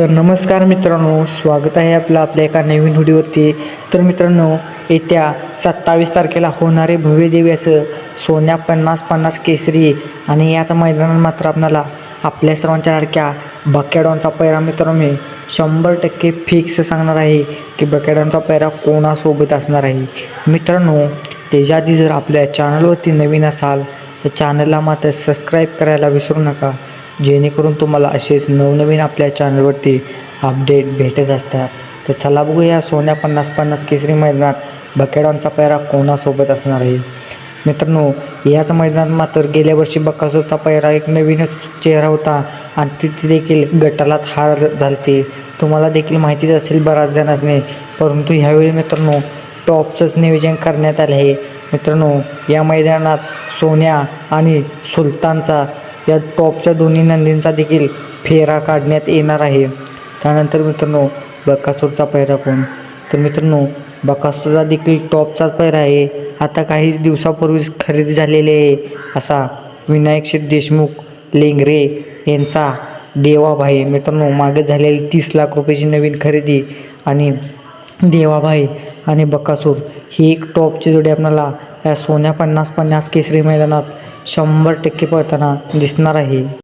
तर नमस्कार मित्रांनो स्वागत आहे आपलं आपल्या एका नवीन व्हिडिओवरती. तर मित्रांनो येत्या सत्तावीस तारखेला होणारे भव्यदेवी असं सोन्या पन्नास पन्नास केसरी आणि याचा मैदानात मात्र आपल्याला आपल्या सर्वांच्या लाडक्या बकेडॉनचा पैरा मित्रांनो मी शंभर टक्के फिक्स सांगणार आहे की बकेडॉनचा पैरा कोणासोबत असणार आहे. मित्रांनो त्याच्या आधी जर आपल्या चॅनलवरती नवीन असाल तर चॅनलला मात्र सबस्क्राईब करायला विसरू नका. जेणेकरून तुम्हाला असेच नवनवीन आपल्या चॅनलवरती अपडेट भेटत असतात. तर चला बघूया सोन्या पन्नास पन्नास केसरी मैदानात बकेडॉनचा पैरा कोणासोबत असणार आहे? मित्रांनो याच मैदानात मात्र गेल्या वर्षी बकासूरचा पैरा एक नवीनच चेहरा होता आणि तिथे देखील गटालाच हार झालते. तुम्हाला देखील माहितीच असेल बऱ्याच जणांनी परंतु ह्यावेळी मित्रांनो टॉपचंच नियोजन करण्यात आलं आहे. मित्रांनो या मैदानात सोन्या आणि सुलतानचा या टॉपच्या दोन्ही नंदींचा देखील फेरा काढण्यात येणार आहे. त्यानंतर मित्रांनो बकासूरचा पैरा कोण तर मित्रांनो बकासूरचा देखील टॉपचाच पैरा आहे. आता काही दिवसापूर्वीच खरेदी झालेले आहे असा विनायक शेठ देशमुख लेंगरे यांचा देवाभाई. मित्रांनो मागे झालेली तीस लाख रुपयाची नवीन खरेदी आणि देवाभाई आणि बकासूर ही एक टॉपची जोडी आपल्याला या सोन्या पन्नास पन्नास केसरी मैदानात शंभर टक्के पळताना दिसणार आहे.